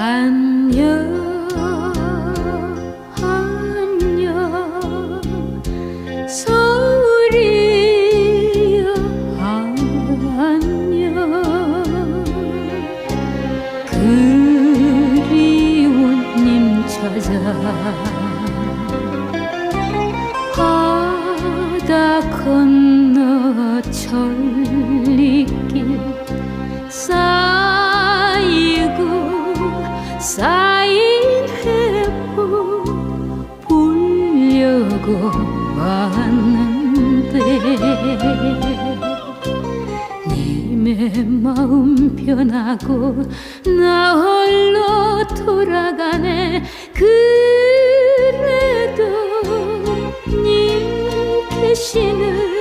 안녕 안녕. 서울이여 안녕. 그리운 님 찾아 바다 건너 천 쌓인 해포 보려고 왔는데 네 님의 마음 변하고 나 홀로 돌아가네. 그래도 님 계시는